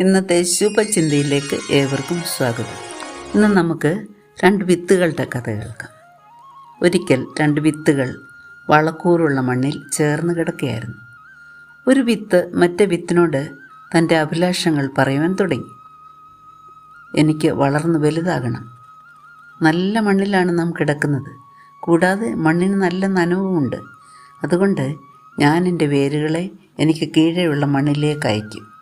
ഇന്നത്തെ ശുഭചിന്തയിലേക്ക് ഏവർക്കും സ്വാഗതം. ഇന്ന് നമുക്ക് രണ്ട് വിത്തുകളുടെ കഥ കേൾക്കാം. ഒരിക്കൽ രണ്ട് വിത്തുകൾ വളക്കൂറുള്ള മണ്ണിൽ ചേർന്ന് കിടക്കുകയായിരുന്നു. ഒരു വിത്ത് മറ്റേ വിത്തിനോട് തന്റെ അഭിലാഷങ്ങൾ പറയുവാൻ തുടങ്ങി. എനിക്ക് വളർന്ന് വലുതാകണം. നല്ല മണ്ണിലാണ് നാം കിടക്കുന്നത്. കൂടാതെ മണ്ണിന് നല്ല നനവുമുണ്ട് അതുകൊണ്ട് ഞാൻ എന്റെ വേരുകളെ എനിക്ക് കീഴെയുള്ള മണ്ണിലേക്ക് അയക്കും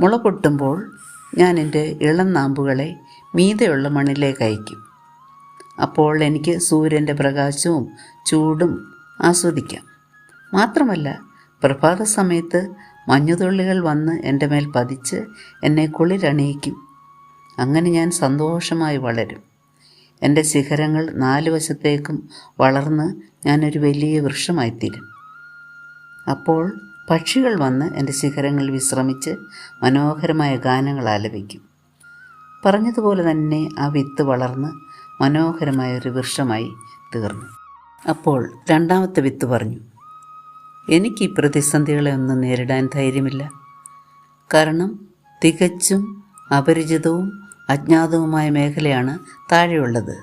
മുള പൊട്ടുമ്പോൾ ഞാൻ എന്റെ ഇളം നാമ്പുകളെ മീതെയുള്ള മണ്ണിലേക്ക് അയക്കും. അപ്പോൾ എനിക്ക് സൂര്യന്റെ പ്രകാശവും ചൂടും ആസ്വദിക്കാം. മാത്രമല്ല പ്രഭാത സമയത്ത് മഞ്ഞുതുള്ളികൾ വന്ന് എന്റെ മേൽ പതിച്ച് എന്നെ കുളിരണിയിക്കും അങ്ങനെ ഞാൻ സന്തോഷമായി വളരും. എന്റെ ശിഖരങ്ങൾ നാല് വശത്തേക്കും വളർന്ന് ഞാനൊരു വലിയ വൃക്ഷമായിത്തീരും. അപ്പോൾ പക്ഷികൾ വന്ന് എന്റെ ശിഖരങ്ങളിൽ വിശ്രമിച്ച് മനോഹരമായ ഗാനങ്ങൾ ആലപിക്കും. പറഞ്ഞതുപോലെ തന്നെ ആ വിത്ത് വളർന്ന് മനോഹരമായ ഒരു വൃക്ഷമായി തീർന്നു. അപ്പോൾ രണ്ടാമത്തെ വിത്ത് പറഞ്ഞു എനിക്ക് ഈ പ്രതിസന്ധികളെ ഒന്നും നേരിടാൻ ധൈര്യമില്ല. കാരണം തികച്ചും അപരിചിതവും അജ്ഞാതവുമായ മേഖലയാണ് താഴെയുള്ളത്.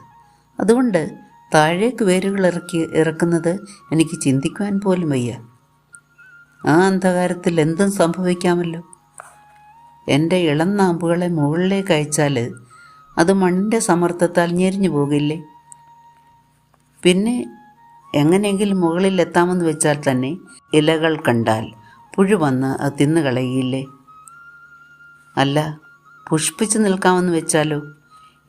അതുകൊണ്ട് താഴേക്ക് വേരുകൾ ഇറക്കി ഇറക്കുന്നത് എനിക്ക് ചിന്തിക്കുവാൻ പോലും വയ്യ. ആ അന്ധകാരത്തിൽ എന്തും സംഭവിക്കാമല്ലോ. എന്റെ ഇളം നാമ്പുകളെ മുകളിലേക്ക് അയച്ചാൽ അത് മണ്ണിന്റെ സമ്മർദ്ദത്താൽ ഞെരിഞ്ഞു പോകില്ലേ? പിന്നെ എങ്ങനെയെങ്കിലും മുകളിൽ എത്താമെന്ന് വെച്ചാൽ തന്നെ ഇലകൾ കണ്ടാൽ പുഴു വന്ന് അത് തിന്നുകളയില്ലേ അല്ല പുഷ്പിച്ച് നിൽക്കാമെന്ന് വെച്ചാലോ?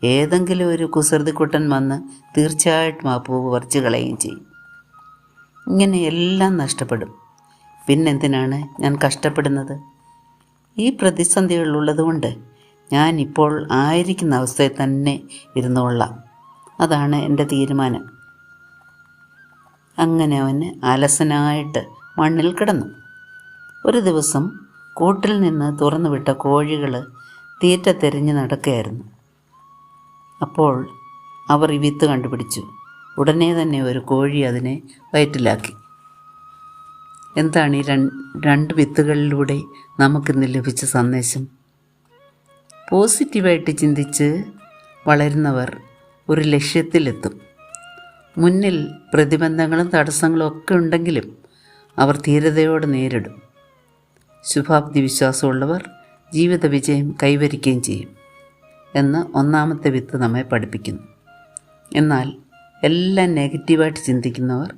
ഏതെങ്കിലും ഒരു കുസൃതിക്കുട്ടൻ വന്ന് തീർച്ചയായിട്ടും ആ പൂവ് പറിച്ചു കളയുകയും ചെയ്യും. ഇങ്ങനെ എല്ലാം നഷ്ടപ്പെടും. പിന്നെന്തിനാണ് ഞാൻ കഷ്ടപ്പെടുന്നത്? ഈ പ്രതിസന്ധികളുള്ളതുകൊണ്ട് ഞാൻ ഇപ്പോൾ ആയിരിക്കുന്ന അവസ്ഥയിൽ തന്നെ ഇരുന്നുകൊള്ളാം അതാണ് എന്റെ തീരുമാനം. അങ്ങനെ അവന് അലസനായിട്ട് മണ്ണിൽ കിടന്നു. ഒരു ദിവസം കൂട്ടിൽ നിന്ന് തുറന്നുവിട്ട കോഴികൾ തീറ്റ തെരഞ്ഞു നടക്കുകയായിരുന്നു. അപ്പോൾ അവർ ഈ വിത്ത് കണ്ടുപിടിച്ചു. ഉടനെ തന്നെ ഒരു കോഴി അതിനെ വയറ്റിലാക്കി. എന്താണ് ഈ രണ്ട് വിത്തുകളിലൂടെ നമുക്കിന്ന് ലഭിച്ച സന്ദേശം? പോസിറ്റീവായിട്ട് ചിന്തിച്ച് വളരുന്നവർ ഒരു ലക്ഷ്യത്തിലെത്തും. മുന്നിൽ പ്രതിബന്ധങ്ങളും തടസ്സങ്ങളും ഒക്കെ ഉണ്ടെങ്കിലും അവർ ധീരതയോടെ നേരിടും. ശുഭാപ്തി വിശ്വാസമുള്ളവർ ജീവിത വിജയം കൈവരിക്കുകയും ചെയ്യും എന്ന് ഒന്നാമത്തെ വിത്ത് നമ്മെ പഠിപ്പിക്കുന്നു. എന്നാൽ എല്ലാം നെഗറ്റീവായിട്ട് ചിന്തിക്കുന്നവർ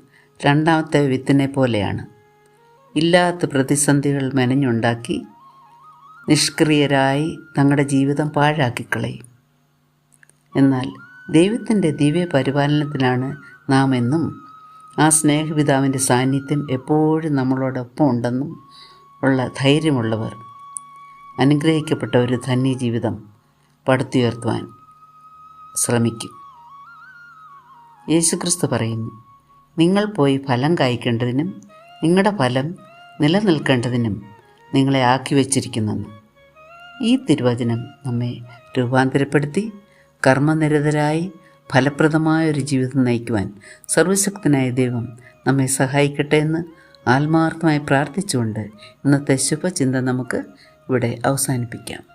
രണ്ടാമത്തെ വിത്തിനെ പോലെയാണ്. ഇല്ലാത്ത പ്രതിസന്ധികൾ മെനഞ്ഞുണ്ടാക്കി നിഷ്ക്രിയരായി തങ്ങളുടെ ജീവിതം പാഴാക്കിക്കളയും. എന്നാൽ ദൈവത്തിന്റെ ദിവ്യ പരിപാലനത്തിലാണ് നാം എന്നും ആ സ്നേഹപിതാവിന്റെ സാന്നിധ്യം എപ്പോഴും നമ്മളോടൊപ്പം ഉണ്ടെന്നും ഉള്ള ധൈര്യമുള്ളവർ അനുഗ്രഹിക്കപ്പെട്ട ഒരു ധന്യ ജീവിതം പടുത്തുയർത്തുവാൻ ശ്രമിക്കും. യേശുക്രിസ്തു പറയുന്നു നിങ്ങൾ പോയി ഫലം കായ്ക്കേണ്ടതിനും നിങ്ങളുടെ ഫലം നിലനിൽക്കേണ്ടതിനും നിങ്ങളെ ആക്കി വച്ചിരിക്കുന്നെന്ന് ഈ തിരുവചനം നമ്മെ രൂപാന്തരപ്പെടുത്തി കർമ്മനിരതരായി ഫലപ്രദമായ ഒരു ജീവിതം നയിക്കുവാൻ സർവശക്തനായ ദൈവം നമ്മെ സഹായിക്കട്ടെ എന്ന് ആത്മാർത്ഥമായി പ്രാർത്ഥിച്ചുകൊണ്ട് ഇന്നത്തെ ശുഭചിന്ത നമുക്ക് ഇവിടെ അവസാനിപ്പിക്കാം.